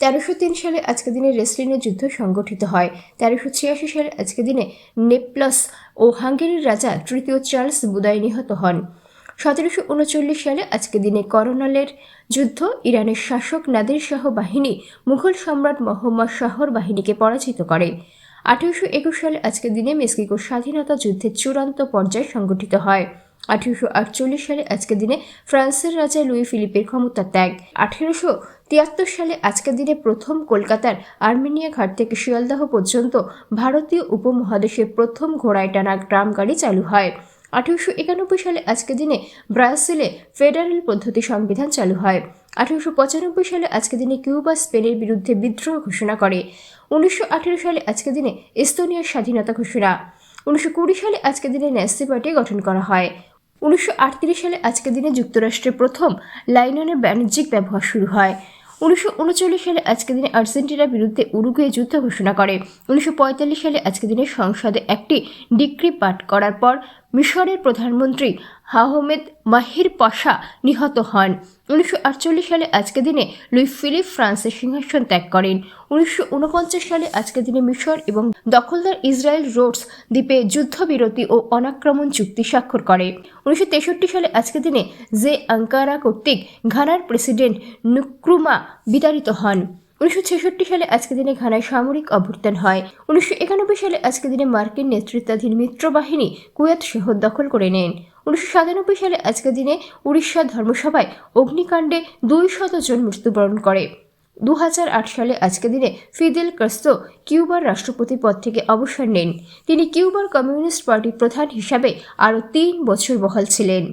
তেরোশো তিন সালে আজকে দিনে রেসলিনের যুদ্ধ সংগঠিত হয়। তেরোশো ছিয়াশি সালে আজকে দিনে নেপলস ও হাঙ্গেরির রাজা তৃতীয় চার্লস বুদায় নিহত হন। সতেরোশো উনচল্লিশ সালে আজকে দিনে করোনালের যুদ্ধ, ইরানের শাসক নাদির শাহ বাহিনী মুঘল সম্রাট মোহাম্মদ শাহর বাহিনীকে পরাজিত করে। আঠেরোশো একুশ সালে আজকের দিনে মেক্সিকোর স্বাধীনতা যুদ্ধের চূড়ান্ত পর্যায়ে সংগঠিত হয়। আঠেরোশো আটচল্লিশ সালে আজকের দিনে ফ্রান্সের রাজা লুই ফিলিপের ক্ষমতা ত্যাগ। আঠেরোশো তিয়াত্তর সালে আজকের দিনে প্রথম কলকাতার আর্মেনিয়া ঘাট থেকে শিয়ালদাহ পর্যন্ত ভারতীয় উপমহাদেশের প্রথম ঘোড়ায় টানা ট্রাম গাড়ি চালু হয়। আঠেরোশো একানব্বই সালে আজকের দিনে ব্রাজিলে ফেডারেল পদ্ধতি সংবিধান চালু হয়। আঠেরোশো পঁচানব্বই সালে আজকের দিনে কিউবা স্পেনের বিরুদ্ধে বিদ্রোহ ঘোষণা করে। উনিশশো আঠেরো সালে আজকের দিনে এস্তোনিয়ার স্বাধীনতা ঘোষণা। উনিশশো কুড়ি সালে আজকের দিনে ন্যাসি পার্টি গঠন করা হয়। উনিশশো আটত্রিশ সালে আজকের দিনে যুক্তরাষ্ট্রে প্রথম লাইননের বাণিজ্যিক ব্যবহার শুরু হয়। উনিশশো উনচল্লিশ সালে আজকের দিনে আর্জেন্টিনার বিরুদ্ধে উরুগুয়ে যুদ্ধ ঘোষণা করে। উনিশশো পঁয়তাল্লিশ সালে আজকের দিনে সংসদে একটি ডিক্রি পাঠ করার পর মিশরের প্রধানমন্ত্রী আহমেদ মাহির পাশা নিহত হন। উনিশশো আটচল্লিশ সালে আজকের দিনে লুই ফিলিপ ফ্রান্সের সিংহাসন ত্যাগ করেন। উনিশশো উনপঞ্চাশ সালে আজকের দিনে মিশর এবং দখলদার ইসরায়েল রোডস দ্বীপে যুদ্ধবিরতি ও অনাক্রমণ চুক্তি স্বাক্ষর করে। উনিশশো তেষট্টি সালে আজকের দিনে জে আঙ্কারা কর্তৃক ঘানার প্রেসিডেন্ট নুক্রুমা বিতাড়িত হন। উনিশশো ছেষট্টি সালে আজকে দিনে ঘানায় সামরিক অভ্যুত্থান হয়। উনিশশো একানব্বই সালে আজকে দিনে মার্কিন নেতৃত্বাধীন মিত্রবাহিনী কুয়েত শহর দখল করে নেন। উনিশশো সাতানব্বই সালে আজকের দিনে উড়িষ্যা ধর্মসভায় অগ্নিকাণ্ডে দুই শত জন মৃত্যুবরণ করে। দু আট সালে আজকের দিনে ফিদেল কাস্তো কিউবার রাষ্ট্রপতি পদ থেকে অবসর নেন। তিনি কিউবার কমিউনিস্ট পার্টির প্রধান হিসাবে আরও তিন বছর বহাল ছিলেন।